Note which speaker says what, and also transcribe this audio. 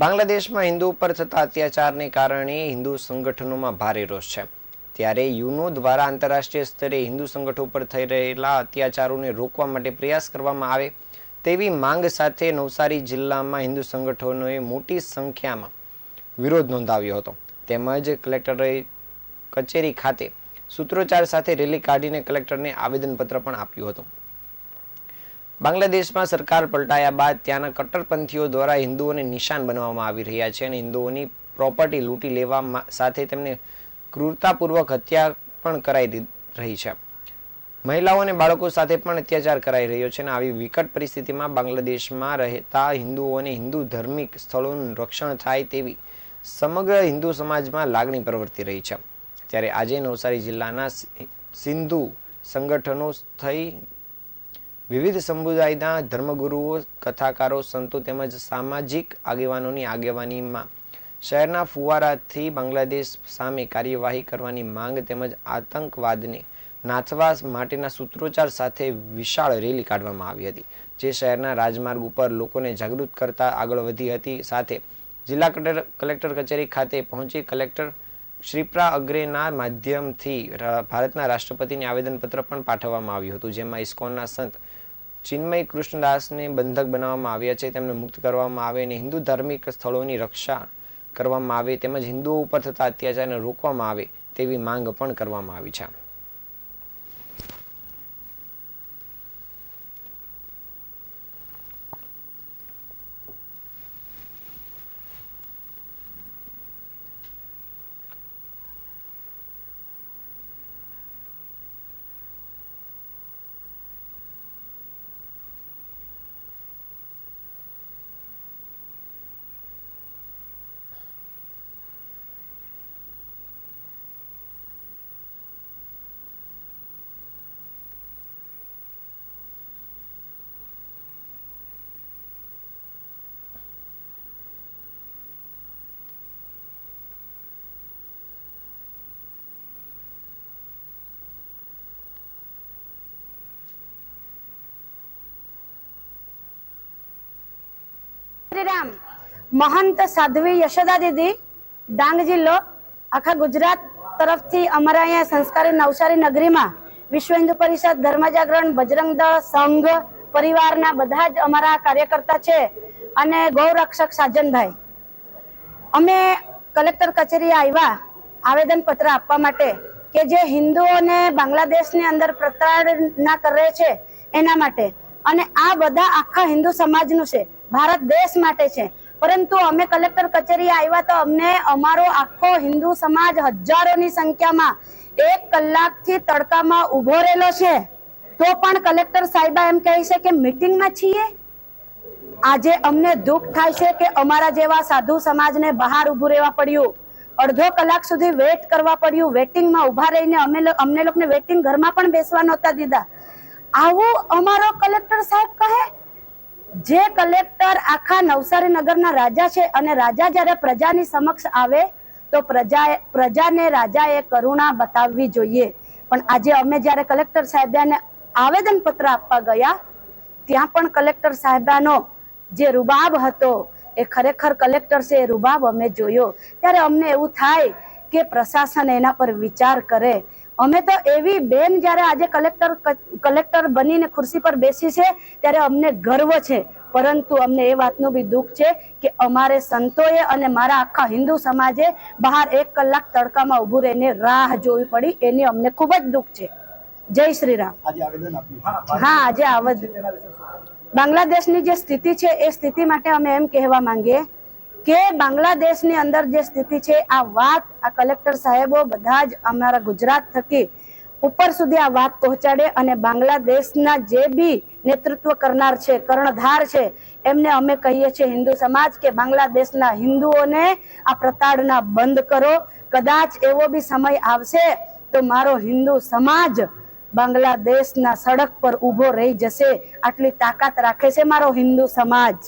Speaker 1: બાંગ્લાદેશમાં હિન્દુ ઉપર થતા અત્યાચારને કારણે હિન્દુ સંગઠનોમાં ભારે રોષ છે. ત્યારે યુનો દ્વારા આંતરરાષ્ટ્રીય સ્તરે હિન્દુ સંગઠનો પર થઈ રહેલા અત્યાચારોને રોકવા માટે પ્રયાસ કરવામાં આવે તેવી માંગ સાથે નવસારી જિલ્લામાં હિન્દુ સંગઠનોએ મોટી સંખ્યામાં વિરોધ નોંધાવ્યો હતો. તેમજ કલેક્ટરે કચેરી ખાતે સૂત્રોચ્ચાર સાથે રેલી કાઢીને કલેક્ટરને આવેદનપત્ર પણ આપ્યું હતું. બાંગ્લાદેશમાં સરકાર પલટાયા બાદ ત્યાંના કટ્ટરપંથીઓ દ્વારા હિન્દુઓને નિશાન બનાવવામાં આવી રહ્યા છે અને હિન્દુઓની પ્રોપર્ટી લૂંટી લેવા સાથે તેમને ક્રૂરતાપૂર્વક હત્યા પણ કરાઈ રહી છે. મહિલાઓ અને બાળકો સાથે પણ અત્યાચાર કરાઈ રહ્યો છે અને આવી વિકટ પરિસ્થિતિમાં બાંગ્લાદેશમાં રહેતા હિન્દુઓને હિન્દુ ધાર્મિક સ્થળોનું રક્ષણ થાય તેવી સમગ્ર હિન્દુ સમાજમાં લાગણી પ્રવર્તી રહી છે. ત્યારે આજે નવસારી જિલ્લાના સિંધુ સંગઠનો થઈ વિવિધ સમુદાયના ધર્મગુરુઓ, કથાકારો, સંતો તેમજ સામાજિક આગેવાનોની આગેવાનીમાં શહેરના ફુવારાથી બાંગ્લાદેશ સામે કાર્યવાહી કરવાની માંગ તેમજ આતંકવાદને નાથવા માટેના સૂત્રોચ્ચાર સાથે વિશાળ રેલી કાઢવામાં આવી હતી, જે શહેરના રાજમાર્ગ ઉપર લોકોને જાગૃત કરતા આગળ વધી હતી. સાથે જિલ્લા કલેક્ટર કચેરી ખાતે પહોંચી કલેક્ટર શ્રીપ્રા અગ્રેના માધ્યમથી ભારતના રાષ્ટ્રપતિને આવેદનપત્ર પણ પાઠવવામાં આવ્યું હતું, જેમાં ઇસ્કોનના સંત ચિન્મય કૃષ્ણદાસને બંધક બનાવવામાં આવ્યા છે, તેમને મુક્ત કરવામાં આવે અને હિન્દુ ધાર્મિક સ્થળોની રક્ષા કરવામાં આવે તેમજ હિન્દુઓ ઉપર થતા અત્યાચારને રોકવામાં આવે તેવી માંગ પણ કરવામાં આવી છે.
Speaker 2: શ્રીરામ મહંત સાધ્વી યશોદા દીદી, ડાંગ જિલ્લો, આખા ગુજરાત તરફથી અમારા અહીંયા સંસ્કારી નવસારી નગરીમાં વિશ્વ હિન્દુ પરિષદ ધર્મ જાગરણ બજરંગ દળ સંઘ પરિવારના બધા જ અમારા કાર્યકર્તા છે અને ગૌરક્ષક સાજનભાઈ. અમે કલેક્ટર કચેરી આવ્યા આવેદન પત્ર આપવા માટે કે જે હિન્દુઓને બાંગ્લાદેશની અંદર પ્રતાડના કરે છે એના માટે. અને આ બધા આખા હિન્દુ સમાજનું છે. ભારત દેશ માટે છે. પરંતુ અમે કલેક્ટર કચેરી આવ્યા તો અમને અમારો આખો હિન્દુ સમાજ હજારોની સંખ્યામાં એક કલાકથી તડકામાં ઊભો રહેલો છે. તો પણ કલેક્ટર સાહેબા એમ કહે છે કે મિટિંગમાં છીએ? આજે અમને દુઃખ થાય છે કે અમારા જેવા સાધુ સમાજને બહાર ઊભું રહેવા પડ્યું. અડધો કલાક સુધી વેટ કરવા પડ્યું. વેટિંગમાં ઊભા રહીને અમે અમને લોકોને વેટિંગ ઘરમાં પણ બેસવા નહોતા દીધા. આવું અમારો કલેક્ટર સાહેબ કહે? જે કલેક્ટર આખા નવસારી નગરના રાજા છે અને રાજા જ્યારે પ્રજાની સમક્ષ આવે, તો પ્રજા પ્રજાને રાજાએ કરુણા બતાવવી જોઈએ. પણ આજે અમે જ્યારે કલેક્ટર સાહેબાને આવેદન પત્ર આપવા ગયા, ત્યાં પણ કલેક્ટર સાહેબાનો જે રૂબાબ હતો, એ ખરેખર કલેક્ટર છે એ રૂબાબ અમે જોયો. ત્યારે અમને એવું થાય કે પ્રશાસન એના પર વિચાર કરે અમે તો એવી બેન જ્યારે આજે કલેક્ટર કલેક્ટર બનીને ખુરશી પર બેસી છે ત્યારે અમને ગર્વ છે. પરંતુ અમને એ વાતનું બી દુઃખ છે કે અમારે સંતોએ અને મારા આખા હિન્દુ સમાજે બહાર એક કલાક તડકામાં ઊભું રહીને રાહ જોવી પડી એની અમને ખૂબ જ દુઃખ છે. જય શ્રી રામ હા આજે આવજ બાંગ્લાદેશની જે સ્થિતિ છે એ સ્થિતિ માટે અમે એમ કહેવા માંગીએ કે બાંગ્લાદેશની અંદર જે સ્થિતિ છે, આ વાત આ કલેક્ટર સાહેબો બધા જ અમારા ગુજરાત થકી ઉપર સુધી આ વાત પહોંચાડે અને બાંગ્લાદેશના જે બી નેતૃત્વ કરનાર છે, કર્ણધાર છે, એમને અમે કહીએ છીએ હિન્દુ સમાજ કે બાંગ્લાદેશના હિન્દુઓને આ પ્રતાડના બંધ કરો. કદાચ એવો બી સમય આવશે તો મારો હિન્દુ સમાજ બાંગ્લાદેશના સડક પર ઊભો રહી જશે. આટલી તાકાત રાખે છે મારો હિન્દુ સમાજ.